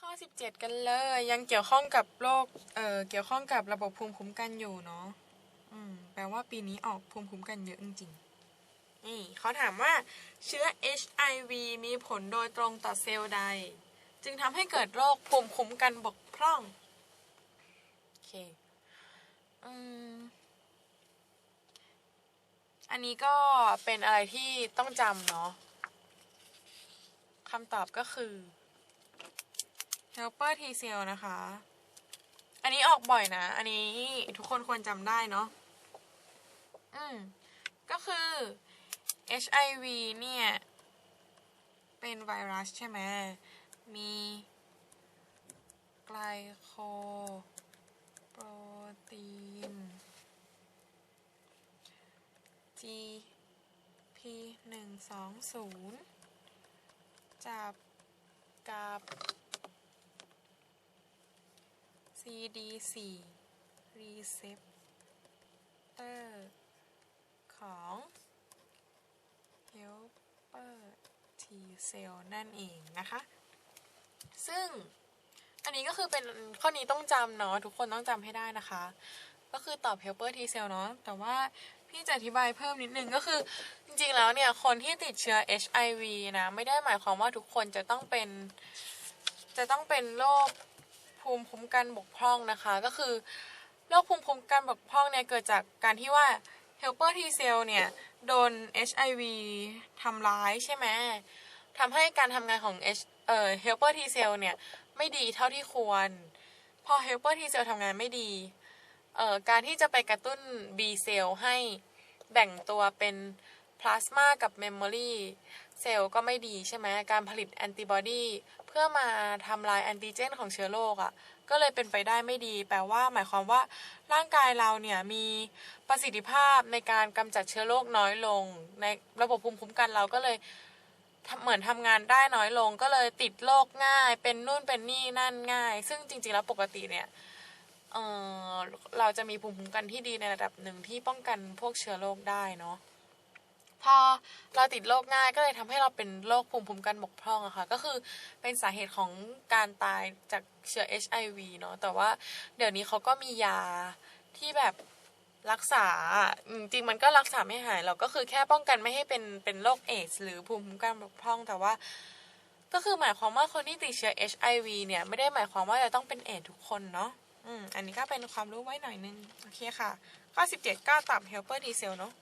ข้อ 17 กันเลย ยังเกี่ยวข้องกับโรคเอ่อเกี่ยวข้องกับระบบภูมิคุ้มกันอยู่เนาะอืมแปลว่าปีนี้ออกภูมิคุ้มกันเยอะจริงๆนี่เขาถามว่าเชื้อ HIV มีผลโดยตรงต่อเซลล์ใด จึงทำให้เกิดโรคภูมิคุ้มกันบกพร่องโอเคอืมอันนี้ก็เป็นอะไรที่ต้องจำเนาะคำตอบก็คือ helper T cell นะคะ อันนี้ออกบ่อยนะ อันนี้ทุกคนควรจำได้เนาะ อืม ก็คือ HIV เนี่ย เป็นไวรัสใช่ไหม มีไกลโคโปรตีน GP หนึ่งสองศูนย์จับกับ CD4 receptor ของ helper T cell นั่นเองนะคะ ซึ่งอันนี้ก็คือเป็นข้อนี้ต้องจำเนาะทุกคนต้องจำให้ได้นะคะ ก็คือตอบ helper T cell เนาะแต่ว่าพี่จะอธิบายเพิ่มนิดนึงก็คือจริงๆแล้วเนี่ย คนที่ติดเชื้อ HIV นะ ไม่ได้หมายความว่าทุกคนจะต้องเป็น จะต้องเป็นโรค ภูมิคุ้มกันบกพร่องนะคะ ก็คือโรคภูมิคุ้มกันบกพร่องเนี่ยเกิดจากการที่ว่า helper T cell เนี่ยโดน HIV ทำร้ายใช่ไหมทำให้การทำงานของ H เอ่อ helper T cell เนี่ยไม่ดีเท่าที่ควร พอ helper T cell ทำงานไม่ดีเอ่อการที่จะไปกระตุ้น B cell ให้แบ่งตัวเป็น พลาสมากับเมมโมรีเซลล์ก็ไม่ดีใช่ไหมการผลิตแอนติบอดีเพื่อมาทำลายแอนติเจนของเชื้อโรคอะ่ะ ก็เลยเป็นไปได้ไม่ดี แปลว่าหมายความว่าร่างกายเราเนี่ยมีประสิทธิภาพในการกำจัดเชื้อโรคน้อยลง ในระบบภูมิคุ้มกันเราก็เลยเหมือนทำงานได้น้อยลง ก็เลยติดโรคง่าย เป็นนู่นเป็นนี่นั่นง่าย ซึ่งจริงๆแล้วปกติเนี่ยเออเราจะมีภูมิคุ้มกันที่ดีในระดับหนึ่งที่ป้องกันพวกเชื้อโรคได้เนาะ พอเราติดโรคง่ายก็เลยทำให้เราเป็นโรคภูมิคุ้มกันบกพร่องอะค่ะ ก็คือเป็นสาเหตุของการตายจากเชื้อ HIV เนาะแต่ว่าเดี๋ยวนี้เขาก็มียาที่แบบรักษาจริงมันก็รักษาไม่หายเราก็คือแค่ป้องกันไม่ให้เป็นเป็นโรคเอดส์หรือภูมิคุ้มกันบกพร่องแต่ว่า ก็คือหมายความว่าคนที่ติดเชื้อ HIV เนี่ยไม่ได้หมายความว่าจะต้องเป็นเอดส์ทุกคนเนาะอืมอันนี้ก็เป็นความรู้ไว้หน่อยนึง โอเคค่ะ ข้อ 17 ก็ตอบ helper T cell เนาะ